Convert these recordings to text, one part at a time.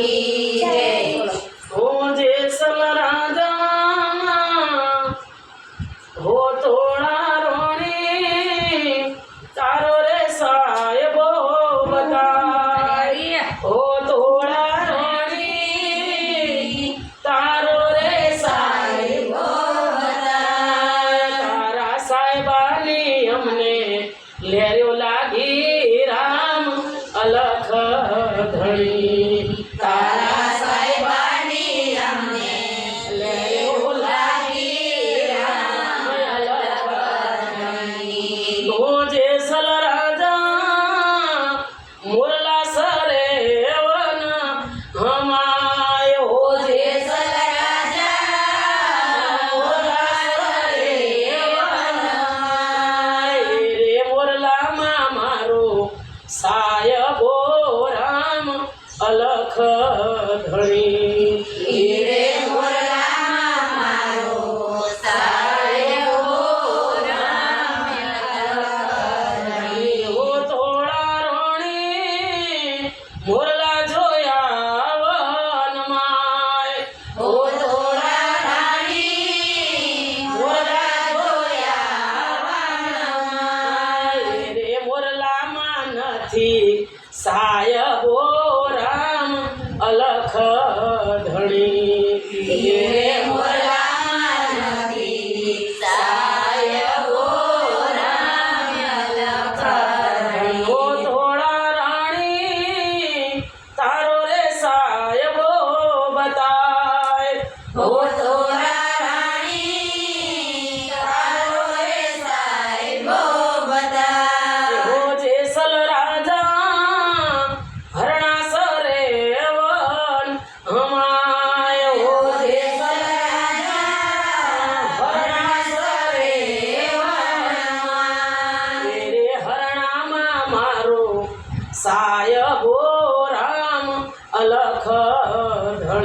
કી જય ઓ જેસલ રાજા હો થોડા રોણી તારો રે સાહેબ બતા હો થોડા રોણી તારો રે સાહેબ તારા સાહેબાની અમને લેર્યો લાગી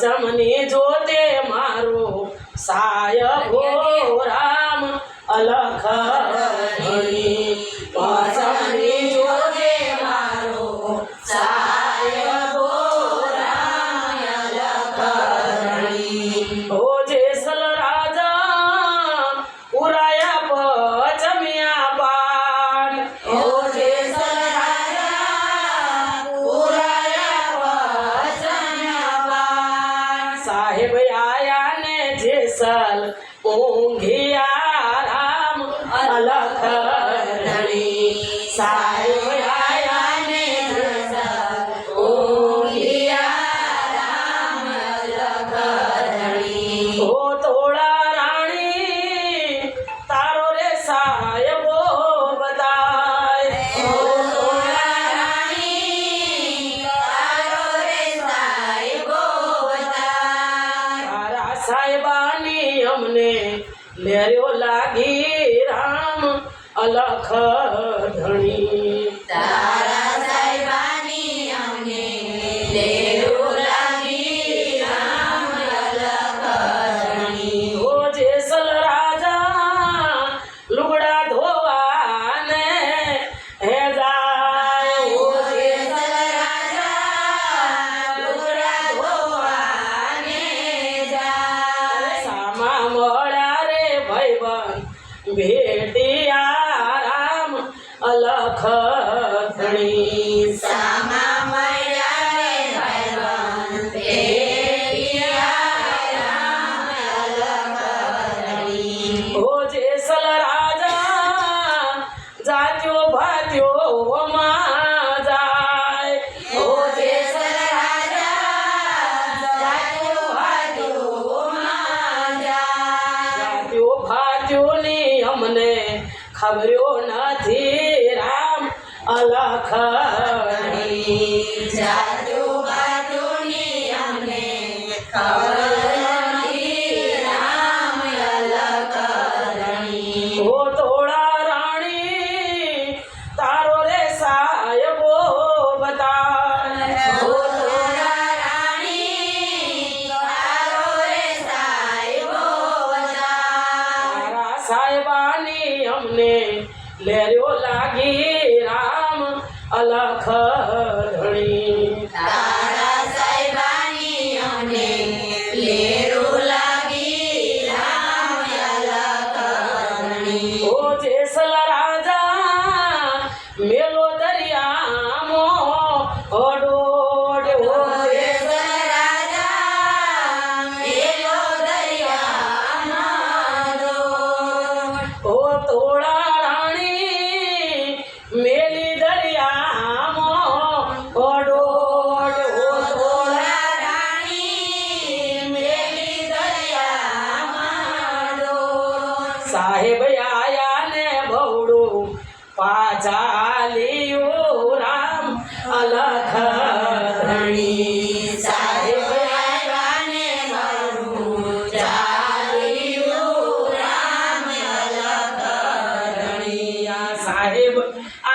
ચમની જોતે મારું સાય ગોરા নাম আলা খানি લાગે રામ અલખ ધણી. ભેટિયા રામ અલખણી આવ્યો નથી રામ અલખ જાત સાહેબાની અમને લેર્યો લાગી રામ અલખ ધણી.